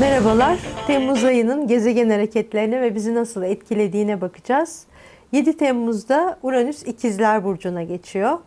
Merhabalar. Temmuz ayının gezegen hareketlerine ve bizi nasıl etkilediğine bakacağız. 7 Temmuz'da Uranüs İkizler Burcu'na geçiyor.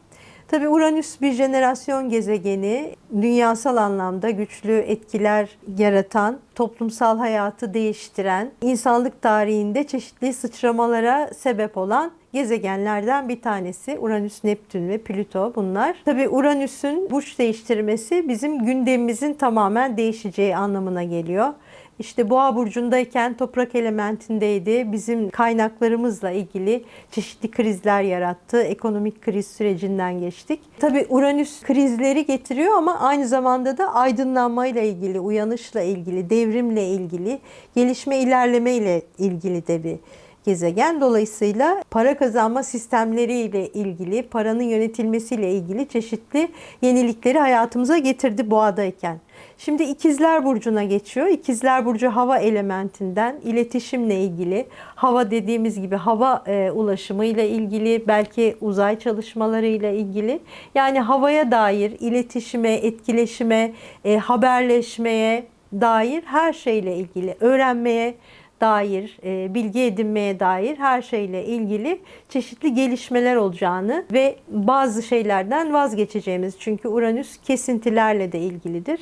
Tabi Uranüs bir jenerasyon gezegeni, dünyasal anlamda güçlü etkiler yaratan, toplumsal hayatı değiştiren, insanlık tarihinde çeşitli sıçramalara sebep olan gezegenlerden bir tanesi. Uranüs, Neptün ve Plüto bunlar. Tabi Uranüs'ün burç değiştirmesi bizim gündemimizin tamamen değişeceği anlamına geliyor. İşte boğa burcundayken toprak elementindeydi. Bizim kaynaklarımızla ilgili çeşitli krizler yarattı. Ekonomik kriz sürecinden geçtik. Tabii Uranüs krizleri getiriyor ama aynı zamanda da aydınlanmayla ilgili, uyanışla ilgili, devrimle ilgili, gelişme ilerlemeyle ilgili de bir gezegen. Dolayısıyla para kazanma sistemleriyle ilgili, paranın yönetilmesiyle ilgili çeşitli yenilikleri hayatımıza getirdi boğadayken. Şimdi İkizler Burcu'na geçiyor. İkizler Burcu hava elementinden iletişimle ilgili, hava dediğimiz gibi hava e, ulaşımı ile ilgili, belki uzay çalışmaları ile ilgili. Yani havaya dair iletişime, etkileşime, e, haberleşmeye dair her şeyle ilgili, öğrenmeye, dair, e, bilgi edinmeye dair her şeyle ilgili çeşitli gelişmeler olacağını ve bazı şeylerden vazgeçeceğimiz çünkü Uranüs kesintilerle de ilgilidir.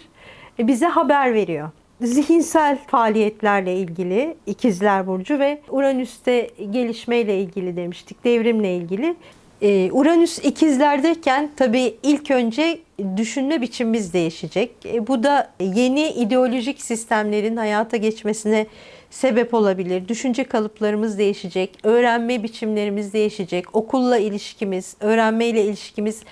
E, bize haber veriyor. Zihinsel faaliyetlerle ilgili İkizler Burcu ve Uranüs'te gelişmeyle ilgili demiştik, devrimle ilgili. E, Uranüs ikizlerdeyken tabii ilk önce düşünme biçimimiz değişecek. E, bu da yeni ideolojik sistemlerin hayata geçmesine sebep olabilir. Düşünce kalıplarımız değişecek, öğrenme biçimlerimiz değişecek, okulla ilişkimiz, öğrenmeyle ilişkimiz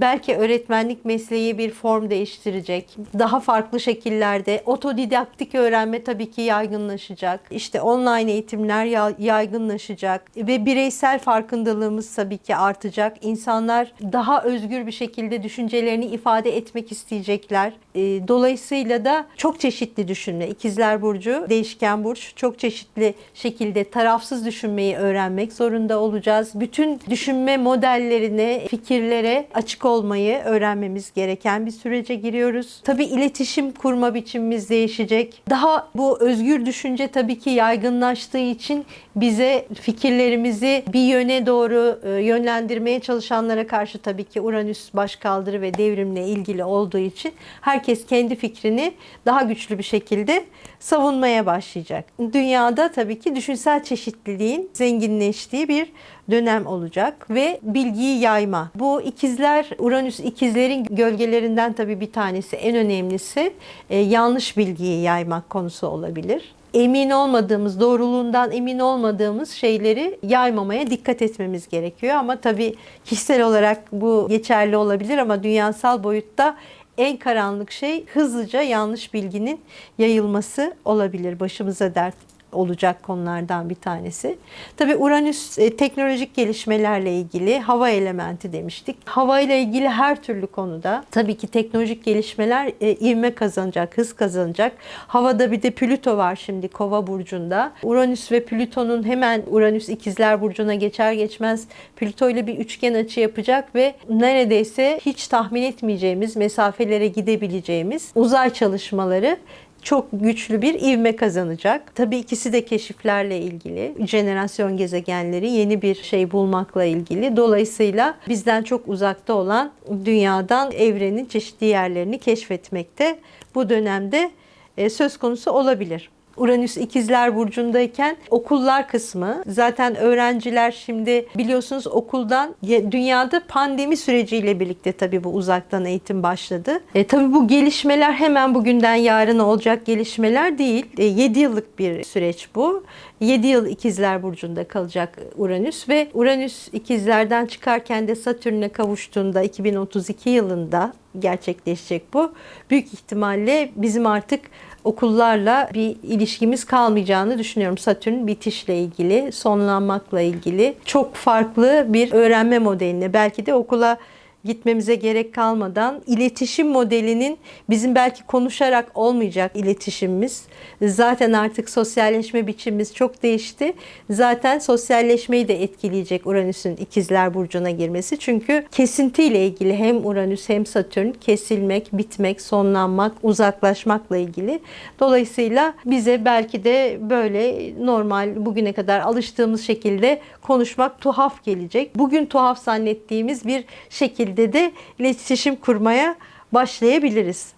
belki öğretmenlik mesleği bir form değiştirecek. Daha farklı şekillerde otodidaktik öğrenme tabii ki yaygınlaşacak. İşte online eğitimler yaygınlaşacak ve bireysel farkındalığımız tabii ki artacak. İnsanlar daha özgür bir şekilde düşüncelerini ifade etmek isteyecekler. E, dolayısıyla da çok çeşitli düşünme. İkizler Burcu, değişken burç çok çeşitli şekilde tarafsız düşünmeyi öğrenmek zorunda olacağız. Bütün düşünme modellerine, fikirlere açık olmayı öğrenmemiz gereken bir sürece giriyoruz. Tabii iletişim kurma biçimimiz değişecek. Daha bu özgür düşünce tabii ki yaygınlaştığı için bize fikirlerimizi bir yöne doğru e, yönlendirmeye çalışanlara karşı tabii ki Uranüs başkaldırı ve devrimle ilgili olduğu için herkes kendi fikrini daha güçlü bir şekilde savunmaya başlayacak. Dünyada tabii ki düşünsel çeşitliliğin zenginleştiği bir dönem olacak ve bilgiyi yayma. Bu ikizler, Uranüs ikizlerin gölgelerinden tabii bir tanesi, en önemlisi e, yanlış bilgiyi yaymak konusu olabilir emin olmadığımız, doğruluğundan emin olmadığımız şeyleri yaymamaya dikkat etmemiz gerekiyor. Ama tabii kişisel olarak bu geçerli olabilir ama dünyasal boyutta en karanlık şey hızlıca yanlış bilginin yayılması olabilir. Başımıza dert olacak konulardan bir tanesi. Tabi Uranüs e, teknolojik gelişmelerle ilgili hava elementi demiştik. Hava ile ilgili her türlü konuda tabii ki teknolojik gelişmeler e, ivme kazanacak, hız kazanacak. Havada bir de Plüto var şimdi Kova burcunda. Uranüs ve Plüton'un hemen Uranüs ikizler burcuna geçer geçmez Plüto ile bir üçgen açı yapacak ve neredeyse hiç tahmin etmeyeceğimiz mesafelere gidebileceğimiz uzay çalışmaları çok güçlü bir ivme kazanacak. Tabii ikisi de keşiflerle ilgili. Jenerasyon gezegenleri yeni bir şey bulmakla ilgili. Dolayısıyla bizden çok uzakta olan dünyadan evrenin çeşitli yerlerini keşfetmekte bu dönemde e, söz konusu olabilir. Uranüs ikizler burcundayken okullar kısmı zaten öğrenciler şimdi biliyorsunuz okuldan dünyada pandemi süreciyle birlikte tabii bu uzaktan eğitim başladı. E, tabii bu gelişmeler hemen bugünden yarına olacak gelişmeler değil. E, 7 yıllık bir süreç bu. 7 yıl ikizler burcunda kalacak Uranüs ve Uranüs ikizlerden çıkarken de Satürn'e kavuştuğunda 2032 yılında gerçekleşecek bu. Büyük ihtimalle bizim artık okullarla bir ilişkimiz kalmayacağını düşünüyorum. Satürn bitişle ilgili, sonlanmakla ilgili çok farklı bir öğrenme modeline belki de okula gitmemize gerek kalmadan iletişim modelinin bizim belki konuşarak olmayacak iletişimimiz. Zaten artık sosyalleşme biçimimiz çok değişti. Zaten sosyalleşmeyi de etkileyecek Uranüs'ün ikizler burcuna girmesi. Çünkü kesintiyle ilgili hem Uranüs hem Satürn kesilmek, bitmek, sonlanmak, uzaklaşmakla ilgili. Dolayısıyla bize belki de böyle normal bugüne kadar alıştığımız şekilde konuşmak tuhaf gelecek. Bugün tuhaf zannettiğimiz bir şekilde de iletişim kurmaya başlayabiliriz.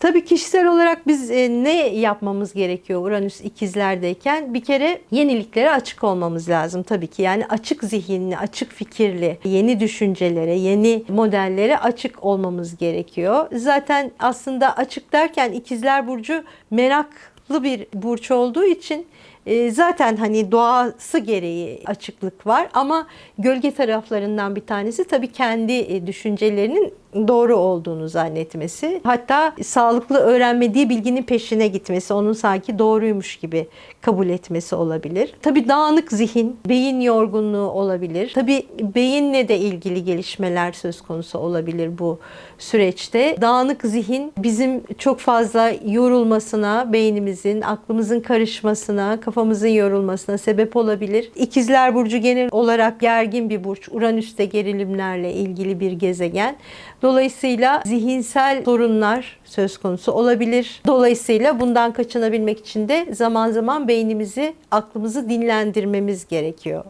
Tabii kişisel olarak biz e, ne yapmamız gerekiyor Uranüs ikizlerdeyken? Bir kere yeniliklere açık olmamız lazım tabii ki. Yani açık zihinli, açık fikirli, yeni düşüncelere, yeni modellere açık olmamız gerekiyor. Zaten aslında açık derken ikizler burcu meraklı bir burç olduğu için e, zaten hani doğası gereği açıklık var ama gölge taraflarından bir tanesi tabii kendi e, düşüncelerinin doğru olduğunu zannetmesi. Hatta sağlıklı öğrenmediği bilginin peşine gitmesi, onun sanki doğruymuş gibi kabul etmesi olabilir. Tabii dağınık zihin, beyin yorgunluğu olabilir. Tabii beyinle de ilgili gelişmeler söz konusu olabilir bu süreçte. Dağınık zihin bizim çok fazla yorulmasına, beynimizin, aklımızın karışmasına, kafamızın yorulmasına sebep olabilir. İkizler Burcu genel olarak gergin bir burç. Uranüs'te gerilimlerle ilgili bir gezegen. Dolayısıyla zihinsel sorunlar söz konusu olabilir. Dolayısıyla bundan kaçınabilmek için de zaman zaman beynimizi, aklımızı dinlendirmemiz gerekiyor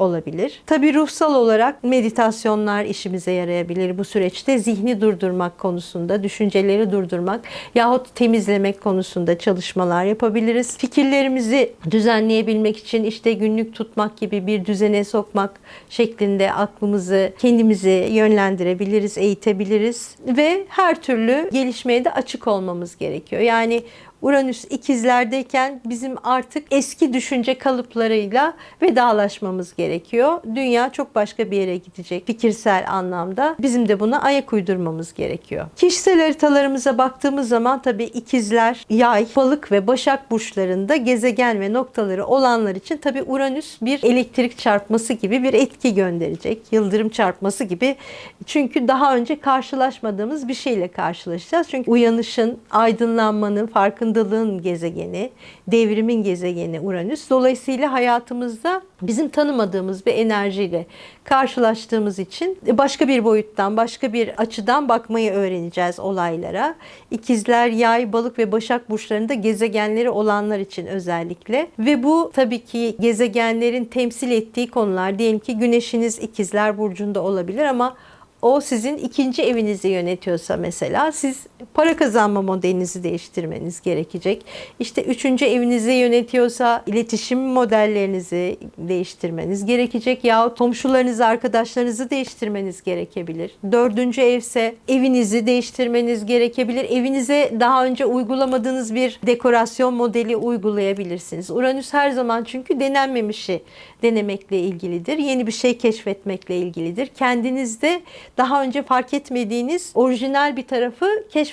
olabilir. Tabii ruhsal olarak meditasyonlar işimize yarayabilir bu süreçte. Zihni durdurmak konusunda, düşünceleri durdurmak yahut temizlemek konusunda çalışmalar yapabiliriz. Fikirlerimizi düzenleyebilmek için işte günlük tutmak gibi bir düzene sokmak şeklinde aklımızı, kendimizi yönlendirebiliriz, eğitebiliriz ve her türlü gelişmeye de açık olmamız gerekiyor. Yani Uranüs ikizlerdeyken bizim artık eski düşünce kalıplarıyla vedalaşmamız gerekiyor. Dünya çok başka bir yere gidecek fikirsel anlamda. Bizim de buna ayak uydurmamız gerekiyor. Kişisel haritalarımıza baktığımız zaman tabii ikizler, yay, balık ve başak burçlarında gezegen ve noktaları olanlar için tabii Uranüs bir elektrik çarpması gibi bir etki gönderecek. Yıldırım çarpması gibi. Çünkü daha önce karşılaşmadığımız bir şeyle karşılaşacağız. Çünkü uyanışın, aydınlanmanın, farkındalığın gezegeni, devrimin gezegeni Uranüs. Dolayısıyla hayatımızda bizim tanımadığımız bir enerjiyle karşılaştığımız için başka bir boyuttan, başka bir açıdan bakmayı öğreneceğiz olaylara. İkizler, Yay, Balık ve Başak burçlarında gezegenleri olanlar için özellikle ve bu tabii ki gezegenlerin temsil ettiği konular diyelim ki Güneşiniz İkizler burcunda olabilir ama o sizin ikinci evinizi yönetiyorsa mesela siz para kazanma modelinizi değiştirmeniz gerekecek. İşte üçüncü evinizi yönetiyorsa iletişim modellerinizi değiştirmeniz gerekecek. Yahut komşularınızı, arkadaşlarınızı değiştirmeniz gerekebilir. Dördüncü evse evinizi değiştirmeniz gerekebilir. Evinize daha önce uygulamadığınız bir dekorasyon modeli uygulayabilirsiniz. Uranüs her zaman çünkü denenmemişi denemekle ilgilidir. Yeni bir şey keşfetmekle ilgilidir. Kendinizde daha önce fark etmediğiniz orijinal bir tarafı keşfetmekle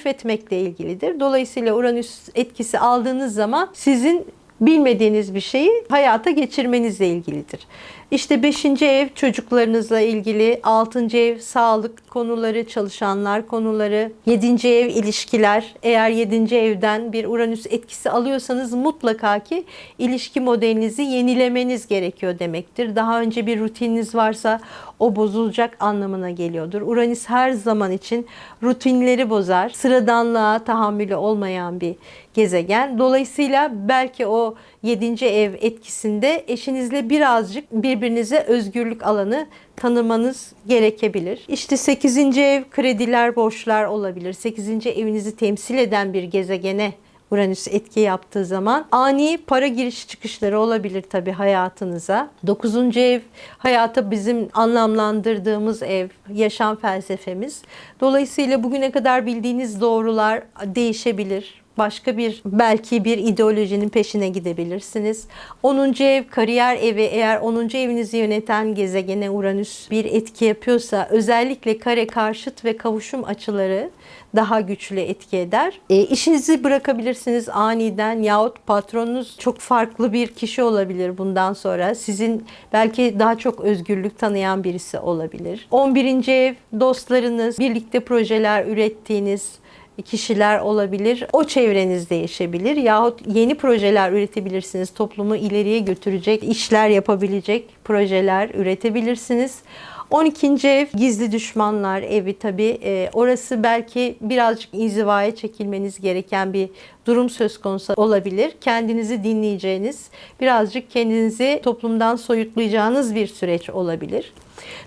ilgilidir. Dolayısıyla Uranüs etkisi aldığınız zaman sizin bilmediğiniz bir şeyi hayata geçirmenizle ilgilidir. İşte 5. ev çocuklarınızla ilgili, 6. ev sağlık konuları, çalışanlar konuları, 7. ev ilişkiler. Eğer 7. evden bir Uranüs etkisi alıyorsanız mutlaka ki ilişki modelinizi yenilemeniz gerekiyor demektir. Daha önce bir rutininiz varsa o bozulacak anlamına geliyordur. Uranüs her zaman için rutinleri bozar. Sıradanlığa tahammülü olmayan bir gezegen. Dolayısıyla belki o 7. ev etkisinde eşinizle birazcık birbirinize özgürlük alanı tanımanız gerekebilir. İşte 8. ev krediler, borçlar olabilir. 8. evinizi temsil eden bir gezegene Uranüs etki yaptığı zaman ani para giriş çıkışları olabilir tabii hayatınıza. 9. ev hayata bizim anlamlandırdığımız ev, yaşam felsefemiz. Dolayısıyla bugüne kadar bildiğiniz doğrular değişebilir başka bir belki bir ideolojinin peşine gidebilirsiniz. 10. ev kariyer evi eğer 10. evinizi yöneten gezegene Uranüs bir etki yapıyorsa özellikle kare karşıt ve kavuşum açıları daha güçlü etki eder. E, işinizi bırakabilirsiniz aniden yahut patronunuz çok farklı bir kişi olabilir bundan sonra. Sizin belki daha çok özgürlük tanıyan birisi olabilir. 11. ev dostlarınız, birlikte projeler ürettiğiniz, kişiler olabilir. O çevreniz değişebilir yahut yeni projeler üretebilirsiniz. Toplumu ileriye götürecek, işler yapabilecek projeler üretebilirsiniz. 12. ev gizli düşmanlar evi tabii. E, orası belki birazcık inzivaya çekilmeniz gereken bir durum söz konusu olabilir. Kendinizi dinleyeceğiniz, birazcık kendinizi toplumdan soyutlayacağınız bir süreç olabilir.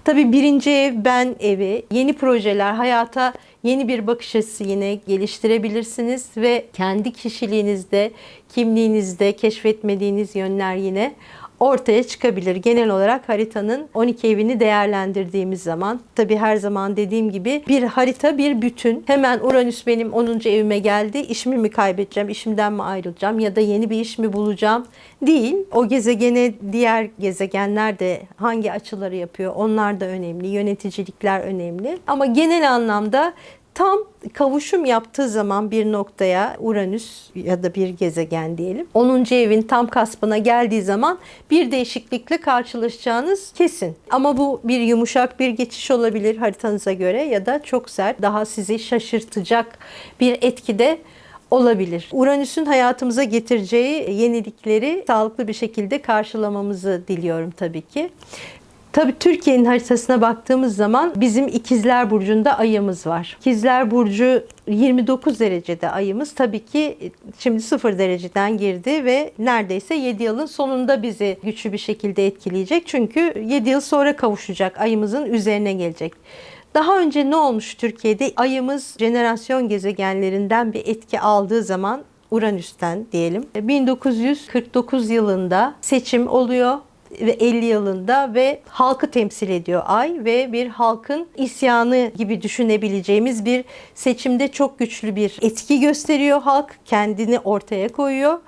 Tabii birinci ev ben evi, yeni projeler, hayata yeni bir bakış açısı yine geliştirebilirsiniz ve kendi kişiliğinizde, kimliğinizde keşfetmediğiniz yönler yine ortaya çıkabilir. Genel olarak haritanın 12 evini değerlendirdiğimiz zaman tabi her zaman dediğim gibi bir harita bir bütün. Hemen Uranüs benim 10. evime geldi. İşimi mi kaybedeceğim, işimden mi ayrılacağım ya da yeni bir iş mi bulacağım değil. O gezegene diğer gezegenler de hangi açıları yapıyor onlar da önemli. Yöneticilikler önemli. Ama genel anlamda tam kavuşum yaptığı zaman bir noktaya Uranüs ya da bir gezegen diyelim 10. evin tam kaspına geldiği zaman bir değişiklikle karşılaşacağınız kesin. Ama bu bir yumuşak bir geçiş olabilir haritanıza göre ya da çok sert daha sizi şaşırtacak bir etkide olabilir. Uranüs'ün hayatımıza getireceği yenilikleri sağlıklı bir şekilde karşılamamızı diliyorum tabii ki. Tabii Türkiye'nin haritasına baktığımız zaman bizim İkizler Burcu'nda ayımız var. İkizler Burcu 29 derecede ayımız tabii ki şimdi 0 dereceden girdi ve neredeyse 7 yılın sonunda bizi güçlü bir şekilde etkileyecek. Çünkü 7 yıl sonra kavuşacak ayımızın üzerine gelecek. Daha önce ne olmuş Türkiye'de? Ayımız jenerasyon gezegenlerinden bir etki aldığı zaman Uranüs'ten diyelim. 1949 yılında seçim oluyor 50 yılında ve halkı temsil ediyor ay ve bir halkın isyanı gibi düşünebileceğimiz bir seçimde çok güçlü bir etki gösteriyor halk kendini ortaya koyuyor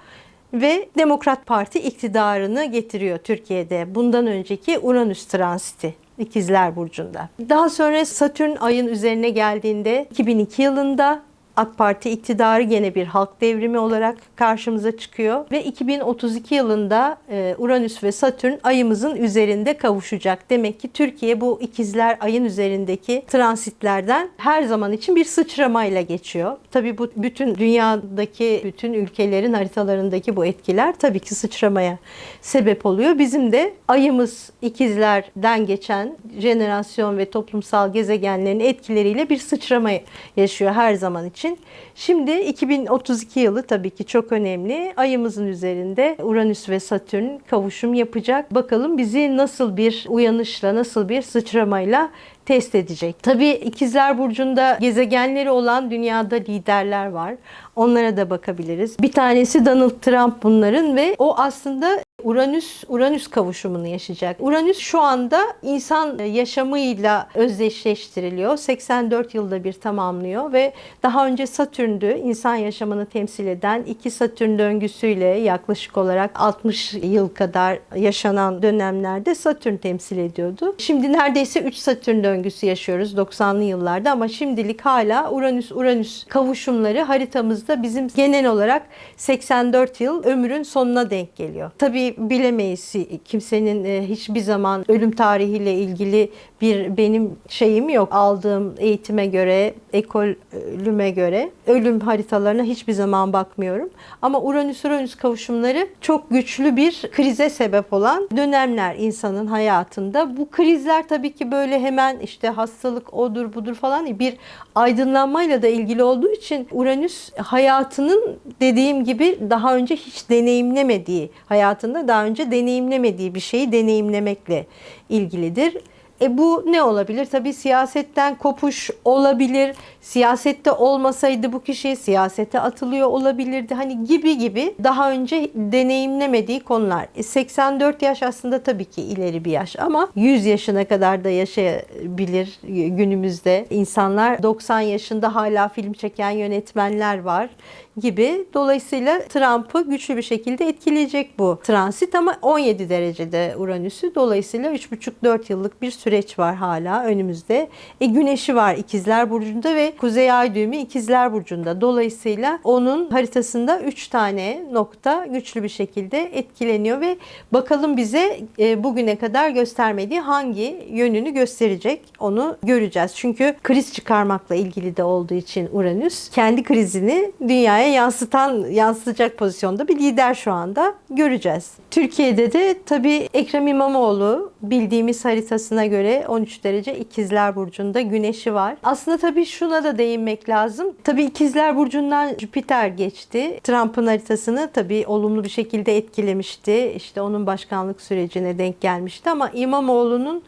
ve Demokrat Parti iktidarını getiriyor Türkiye'de. Bundan önceki Uranüs transiti İkizler Burcu'nda. Daha sonra Satürn ayın üzerine geldiğinde 2002 yılında AK Parti iktidarı gene bir halk devrimi olarak karşımıza çıkıyor ve 2032 yılında e, Uranüs ve Satürn ayımızın üzerinde kavuşacak. Demek ki Türkiye bu ikizler ayın üzerindeki transitlerden her zaman için bir sıçramayla geçiyor. Tabii bu bütün dünyadaki bütün ülkelerin haritalarındaki bu etkiler tabii ki sıçramaya sebep oluyor. Bizim de ayımız ikizlerden geçen jenerasyon ve toplumsal gezegenlerin etkileriyle bir sıçrama yaşıyor her zaman için için. Şimdi 2032 yılı tabii ki çok önemli. Ayımızın üzerinde Uranüs ve Satürn kavuşum yapacak. Bakalım bizi nasıl bir uyanışla, nasıl bir sıçramayla test edecek. Tabii ikizler burcunda gezegenleri olan dünyada liderler var. Onlara da bakabiliriz. Bir tanesi Donald Trump bunların ve o aslında Uranüs Uranüs kavuşumunu yaşayacak. Uranüs şu anda insan yaşamıyla özdeşleştiriliyor. 84 yılda bir tamamlıyor ve daha önce Satürn'dü insan yaşamını temsil eden iki Satürn döngüsüyle yaklaşık olarak 60 yıl kadar yaşanan dönemlerde Satürn temsil ediyordu. Şimdi neredeyse 3 Satürn döngüsü yaşıyoruz 90'lı yıllarda ama şimdilik hala Uranüs Uranüs kavuşumları haritamızda bizim genel olarak 84 yıl ömrün sonuna denk geliyor. Tabii bilemeyiz. Kimsenin e, hiçbir zaman ölüm tarihiyle ilgili bir benim şeyim yok. Aldığım eğitime göre, ekolüme göre ölüm haritalarına hiçbir zaman bakmıyorum. Ama Uranüs-Uranüs kavuşumları çok güçlü bir krize sebep olan dönemler insanın hayatında. Bu krizler tabii ki böyle hemen işte hastalık odur budur falan. Bir aydınlanmayla da ilgili olduğu için Uranüs hayatının dediğim gibi daha önce hiç deneyimlemediği hayatında daha önce deneyimlemediği bir şeyi deneyimlemekle ilgilidir. E bu ne olabilir? Tabii siyasetten kopuş olabilir. Siyasette olmasaydı bu kişi siyasete atılıyor olabilirdi. Hani gibi gibi daha önce deneyimlemediği konular. E 84 yaş aslında tabii ki ileri bir yaş ama 100 yaşına kadar da yaşayabilir günümüzde. insanlar 90 yaşında hala film çeken yönetmenler var. Gibi. Dolayısıyla Trump'ı güçlü bir şekilde etkileyecek bu transit ama 17 derecede Uranüs'ü. Dolayısıyla 3,5-4 yıllık bir süreç var hala önümüzde. E, güneşi var İkizler Burcu'nda ve Kuzey Ay düğümü İkizler Burcu'nda. Dolayısıyla onun haritasında 3 tane nokta güçlü bir şekilde etkileniyor ve bakalım bize e, bugüne kadar göstermediği hangi yönünü gösterecek onu göreceğiz. Çünkü kriz çıkarmakla ilgili de olduğu için Uranüs kendi krizini dünyaya yansıtan yansıtacak pozisyonda bir lider şu anda göreceğiz. Türkiye'de de tabii Ekrem İmamoğlu bildiğimiz haritasına göre 13 derece İkizler Burcu'nda güneşi var. Aslında tabii şuna da değinmek lazım. Tabii İkizler Burcu'ndan Jüpiter geçti. Trump'ın haritasını tabii olumlu bir şekilde etkilemişti. İşte onun başkanlık sürecine denk gelmişti ama İmamoğlu'nun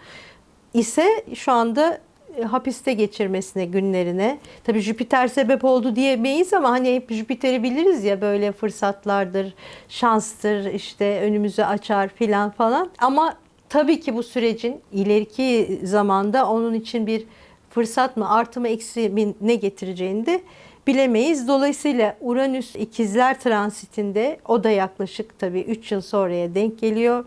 ise şu anda hapiste geçirmesine günlerine. Tabii Jüpiter sebep oldu diyemeyiz ama hani hep Jüpiter'i biliriz ya böyle fırsatlardır, şanstır, işte önümüzü açar filan falan. Ama tabii ki bu sürecin ileriki zamanda onun için bir fırsat mı, artı mı, eksi mi ne getireceğini de bilemeyiz. Dolayısıyla Uranüs ikizler transitinde o da yaklaşık tabii 3 yıl sonraya denk geliyor.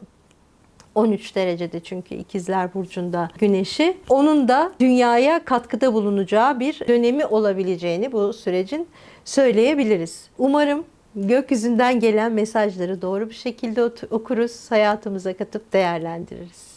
13 derecede çünkü ikizler burcunda güneşi. Onun da dünyaya katkıda bulunacağı bir dönemi olabileceğini bu sürecin söyleyebiliriz. Umarım gökyüzünden gelen mesajları doğru bir şekilde okuruz, hayatımıza katıp değerlendiririz.